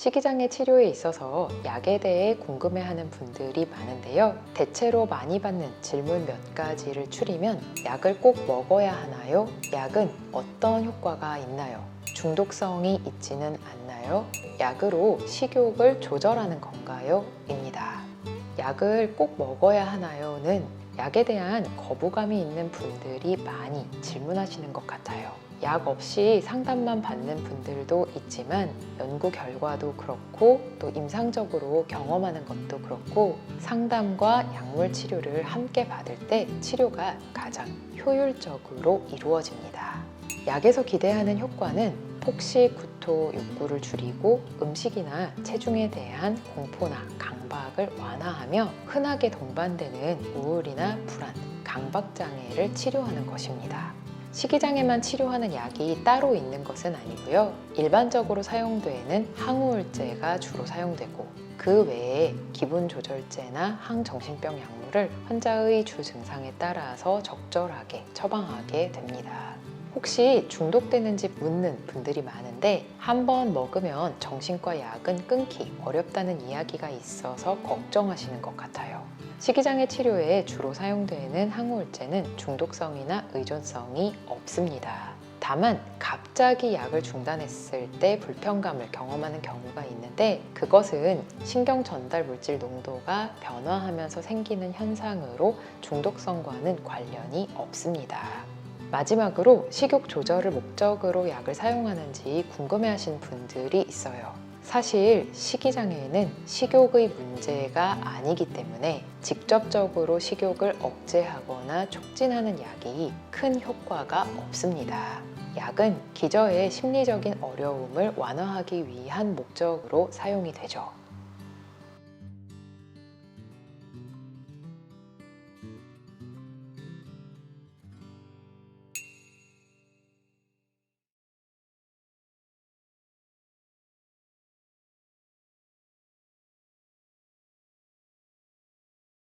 식이장애 치료에 있어서 약에 대해 궁금해하는 분들이 많은데요. 대체로 많이 받는 질문 몇 가지를 추리면 약을 꼭 먹어야 하나요? 약은 어떤 효과가 있나요? 중독성이 있지는 않나요? 약으로 식욕을 조절하는 건가요? 입니다. 약을 꼭 먹어야 하나요?는 약에 대한 거부감이 있는 분들이 많이 질문하시는 것 같아요. 약 없이 상담만 받는 분들도 있지만 연구 결과도 그렇고 또 임상적으로 경험하는 것도 그렇고 상담과 약물 치료를 함께 받을 때 치료가 가장 효율적으로 이루어집니다. 약에서 기대하는 효과는 폭식, 구토, 욕구를 줄이고 음식이나 체중에 대한 공포나 강박을 완화하며 흔하게 동반되는 우울이나 불안, 강박 장애를 치료하는 것입니다. 식이장애만 치료하는 약이 따로 있는 것은 아니고요. 일반적으로 사용되는 항우울제가 주로 사용되고 그 외에 기분 조절제나 항정신병 약물을 환자의 주 증상에 따라서 적절하게 처방하게 됩니다. 혹시 중독되는지 묻는 분들이 많은데 한 번 먹으면 정신과 약은 끊기 어렵다는 이야기가 있어서 걱정하시는 것 같아요. 식이장애 치료에 주로 사용되는 항우울제는 중독성이나 의존성이 없습니다. 다만 갑자기 약을 중단했을 때 불편감을 경험하는 경우가 있는데 그것은 신경 전달 물질 농도가 변화하면서 생기는 현상으로 중독성과는 관련이 없습니다. 마지막으로 식욕 조절을 목적으로 약을 사용하는지 궁금해하신 분들이 있어요. 사실 식이장애는 식욕의 문제가 아니기 때문에 직접적으로 식욕을 억제하거나 촉진하는 약이 큰 효과가 없습니다. 약은 기저의 심리적인 어려움을 완화하기 위한 목적으로 사용이 되죠.